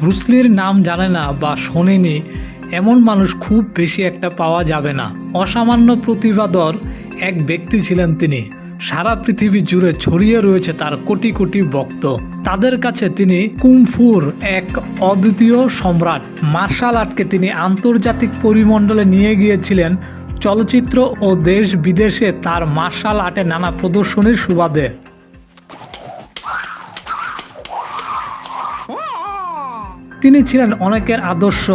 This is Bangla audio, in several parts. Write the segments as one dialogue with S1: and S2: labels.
S1: ব্রুসলির নাম জানে না বা শোনেনি, এমন মানুষ খুব বেশি একটা পাওয়া যাবে না। অসামান্য প্রতিভাধর এক ব্যক্তি ছিলেন তিনি। সারা পৃথিবী জুড়ে ছড়িয়ে রয়েছে তার কোটি কোটি ভক্ত। তাদের কাছে তিনি কুমফুর এক অদ্বিতীয় সম্রাট। মার্শাল আর্টকে তিনি আন্তর্জাতিক পরিমণ্ডলে নিয়ে গিয়েছিলেন। চলচ্চিত্র ও দেশ বিদেশে তার মার্শাল আর্টে নানা প্রদর্শনীর সুবাদে। তিনি ছিলেন অনেকের আদর্শ।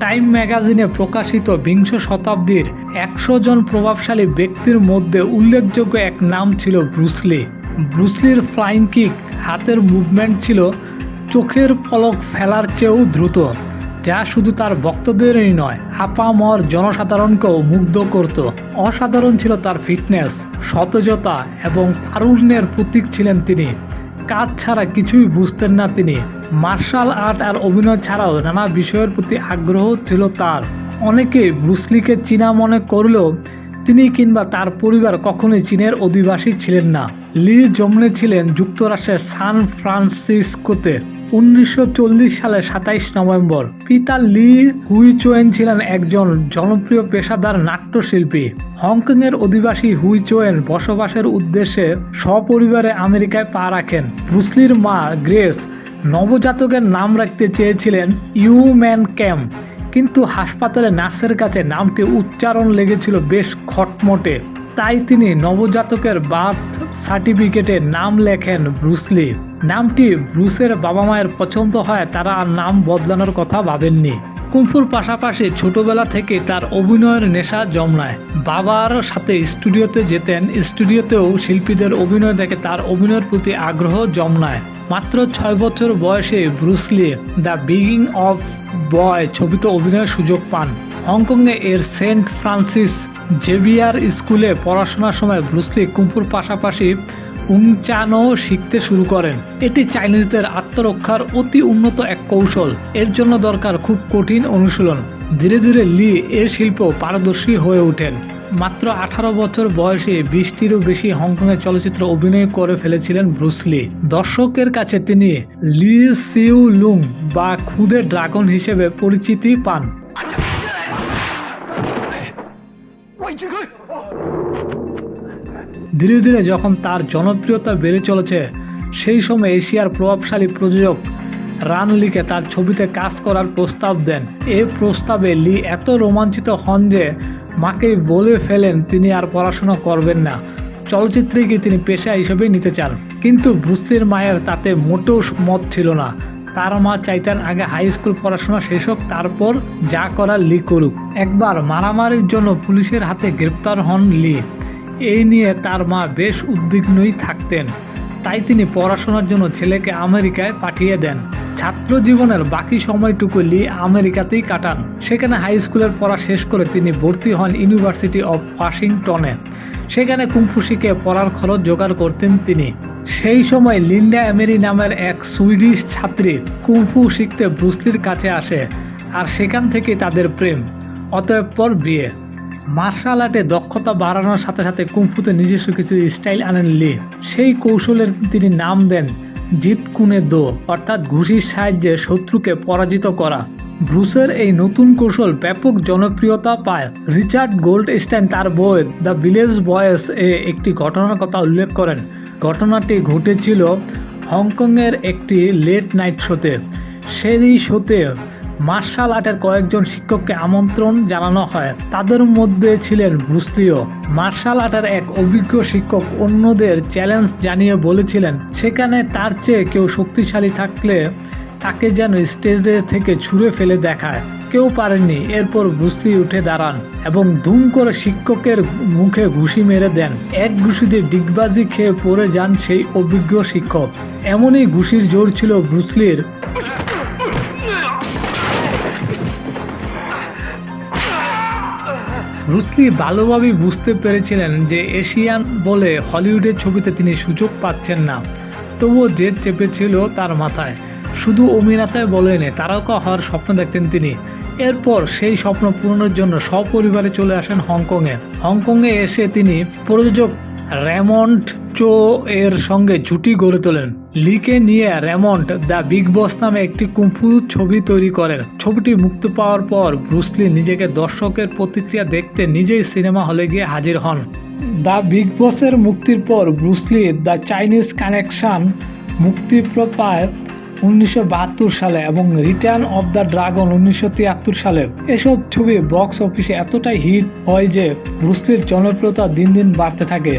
S1: টাইম ম্যাগাজিনে প্রকাশিত বিংশ শতাব্দীর একশো জন প্রভাবশালী ব্যক্তির মধ্যে উল্লেখযোগ্য এক নাম ছিল ব্রুসলি ব্রুসলির ফ্লাইং কিক হাতের মুভমেন্ট ছিল চোখের পলক ফেলার চেয়েও দ্রুত, যা শুধু তার ভক্তদেরই নয়, আপামর জনসাধারণকেও মুগ্ধ করত। অসাধারণ ছিল তার ফিটনেস, সতেজতা এবং তারুণ্যের প্রতীক ছিলেন তিনি। কাজ ছাড়া কিছুই বুঝতেন না তিনি। মার্শাল আর্ট আর অভিনয় ছাড়াও নানা বিষয়ের প্রতি আগ্রহ ছিল তার। অনেকে ব্রুসলিকে চীনা মনে করলেও তিনি কিংবা তার পরিবার কখনোই চীনের অধিবাসী ছিলেন না। লি জন্মেছিলেন যুক্তরাষ্ট্রের সান ফ্রান্সিসকোতে। উনিশশো সালে সাতাইশ নভেম্বর পিতা লি হুইচোয়েন ছিলেন একজন জনপ্রিয় পেশাদার নাট্যশিল্পী। হংকংয়ের অধিবাসী হুইচোয়েন বসবাসের উদ্দেশ্যে সপরিবারে আমেরিকায় পা রাখেন। ব্রুসলির মা গ্রেস নবজাতকের নাম রাখতে চেয়েছিলেন ইউম্যান ক্যাম্প কিন্তু হাসপাতালে নার্সের কাছে নামটি উচ্চারণ লেগেছিল বেশ খটমটে। তাই তিনি নবজাতকের বার্থ সার্টিফিকেটে নাম লেখেন ব্রুসলি নামটি ব্রুসের বাবা মায়ের পছন্দ হয়, তারা আর নাম বদলানোর কথা ভাবেননি। কুমফুর পাশাপাশি ছোটবেলা থেকে তার অভিনয়ের নেশা জন্মায়। বাবার সাথে স্টুডিওতে যেতেন, স্টুডিওতেও শিল্পীদের অভিনয় দেখে তার অভিনয়ের প্রতি আগ্রহ জন্মায়। মাত্র ছয় বছর বয়সে Bruce Lee the beginning of boy ছবিতে অভিনয়ের সুযোগ পান। হংকংয়ে এর সেন্ট ফ্রান্সিস জেভিয়ার স্কুলে পড়াশোনার সময় ব্রুসলি কুম্পুর পাশাপাশি উংচানো শিখতে শুরু করেন। এটি চাইনিজদের আত্মরক্ষার অতি উন্নত এক কৌশল। এর জন্য দরকার খুব কঠিন অনুশীলন। ধীরে ধীরে লি এ শিল্প পারদর্শী হয়ে ওঠেন। মাত্র আঠারো বছর বয়সে বিশটিরও বেশি হংকংয়ের চলচ্চিত্র অভিনয় করে ফেলেছিলেন ব্রুসলি দর্শকের কাছে তিনি লি সিউ লুং বা খুদে ড্রাগন হিসেবে পরিচিতি পান। ধীরে ধীরে যখন তার জনপ্রিয়তা বেড়ে চলেছে, সেই সময় এশিয়ার প্রভাবশালী প্রযোজক রান লিকে তার ছবিতে কাজ করার প্রস্তাব দেন। এ প্রস্তাবে লি এত রোমাঞ্চিত হন যে মাকে বলে ফেলেন তিনি আর পড়াশোনা করবেন না। চলচ্চিত্রকে তিনি পেশা হিসেবে নিতে চান। কিন্তু ব্রুসলির মায়ের তাতে মোটেও মত ছিল না। তার মা চাইতেন আগে হাই স্কুল পড়াশোনা শেষ হোক, তারপর যা করার লি করুক। একবার মারামারির জন্য পুলিশের হাতে গ্রেপ্তার হন লি। এই নিয়ে তার মা বেশ উদ্বিগ্নই থাকতেন। তাই তিনি পড়াশোনার জন্য ছেলেকে আমেরিকায় পাঠিয়ে দেন। ছাত্র জীবনের বাকি সময়টুকু লি আমেরিকাতেই কাটান। সেখানে হাই স্কুলের পড়া শেষ করে তিনি ভর্তি হন ইউনিভার্সিটি অফ ওয়াশিংটনে। সেখানে কুম্ফু শিখে পড়ার খরচ জোগাড় করতেন তিনি। সেই সময় লিন্ডা এমেরি নামের এক সুইডিশ ছাত্রী কুম্ফু শিখতে ব্রুসলির কাছে আসে, আর সেখান থেকে তাদের প্রেম, অতএব পর বিয়ে। মার্শাল আর্টে দক্ষতা বাড়ানোর সাথে সাথে কুম্ফুতে নিজস্ব কিছু স্টাইল আনেন লি। সেই কৌশলের তিনি নাম দেন জিত কুনে দো, অর্থাৎ ঘুষির সাহায্যে শত্রুকে পরাজিত করা। ব্রুসের এই নতুন কৌশল ব্যাপক জনপ্রিয়তা পায়। রিচার্ড গোল্ড স্টাইন তার বই দ্য ভিলেজ বয়েস এ একটি ঘটনার কথা উল্লেখ করেন। ঘটনাটি ঘটেছিল হংকংয়ের একটি লেট নাইট শোতে। সেই শোতে মার্শাল আর্টের কয়েকজন শিক্ষককে আমন্ত্রণ জানানো হয়। তাদের মধ্যে ছিলেন ব্রুসলিও মার্শাল আর্টের এক অভিজ্ঞ শিক্ষক অন্যদের চ্যালেঞ্জ জানিয়ে বলেছিলেন, সেখানে তার চেয়ে কেউ শক্তিশালী থাকলে তাকে যেন স্টেজে থেকে ছুঁড়ে ফেলে দেখায়। কেউ পারেননি। এরপর ব্রুসলি উঠে দাঁড়ান এবং ধুম করে শিক্ষকের মুখে ঘুষি মেরে দেন। এক ঘুষিতে ডিগবাজি খেয়ে পড়ে যান সেই অভিজ্ঞ শিক্ষক। এমনই ঘুষির জোর ছিল ব্রুসলির রুসলি ভালোভাবেই বুঝতে পেরেছিলেন যে এশিয়ান বলে হলিউডের ছবিতে তিনি সুযোগ পাচ্ছেন না। তবুও জেদ চেপেছিল তার মাথায়। শুধু অভিনেতায় বলেনি তারকা হওয়ার স্বপ্ন দেখতেন তিনি। এরপর সেই স্বপ্ন পূরণের জন্য সপরিবারে চলে আসেন হংকংয়ে। হংকংয়ে এসে তিনি প্রযোজক র্যামন্ড চো এর সঙ্গে জুটি গড়ে তোলেন। লিকে নিয়ে রেমন্ড দ্য বিগ বস নামে একটি কুম্ফু ছবি তৈরি করেন। ছবিটি মুক্তি পাওয়ার পর ব্রুসলি নিজেকে দর্শকের প্রতিক্রিয়া দেখতে নিজেই সিনেমা হলে গিয়ে হাজির হন। দ্য বিগ বসের মুক্তির পর ব্রুসলি দ্য চাইনিজ কানেকশান মুক্তি পায় উনিশশো বাহাত্তর সালে এবং রিটার্ন অফ দ্য ড্রাগন উনিশশো তিয়াত্তর সালে এসব ছবি বক্স অফিসে এতটাই হিট হয় যে ব্রুসলির জনপ্রিয়তা দিন দিন বাড়তে থাকে।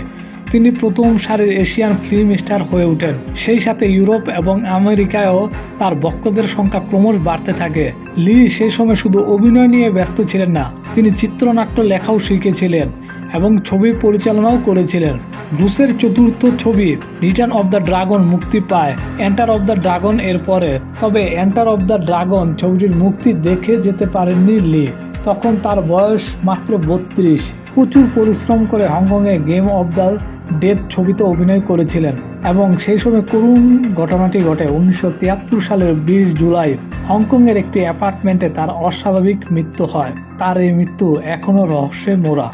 S1: তিনি প্রথম সারির এশিয়ান ফিল্ম স্টার হয়ে ওঠেন। সেই সাথে ইউরোপ এবং আমেরিকায়ও তার ভক্তদের সংখ্যা ক্রমশ বাড়তে থাকে। লি সেই সময় শুধু অভিনয় নিয়ে ব্যস্ত ছিলেন না, তিনি চিত্রনাট্য লেখাও শিখেছিলেন। এবং ছবি পরিচালনাও করেছিলেন। ব্রুসের চতুর্থ ছবি রিটার্ন অফ দ্য ড্রাগন মুক্তি পায়। এন্টার অফ দ্য ড্রাগন এর পরে। তবে এন্টার অফ দ্য ড্রাগন ছবিটির মুক্তি দেখে যেতে পারেননি লি। তখন তার বয়স মাত্র বত্রিশ। প্রচুর পরিশ্রম করে হংকংয়ে গেম অফ দ্য ডেথ ছবিতে অভিনয় করেছিলেন এবং সেই সময় করুণ ঘটনাটি ঘটে। উনিশশো তিয়াত্তর সালের বিশ জুলাই হংকংয়ের একটি অ্যাপার্টমেন্টে তার অস্বাভাবিক মৃত্যু হয়। তার এই মৃত্যু এখনও রহস্যে মোড়া।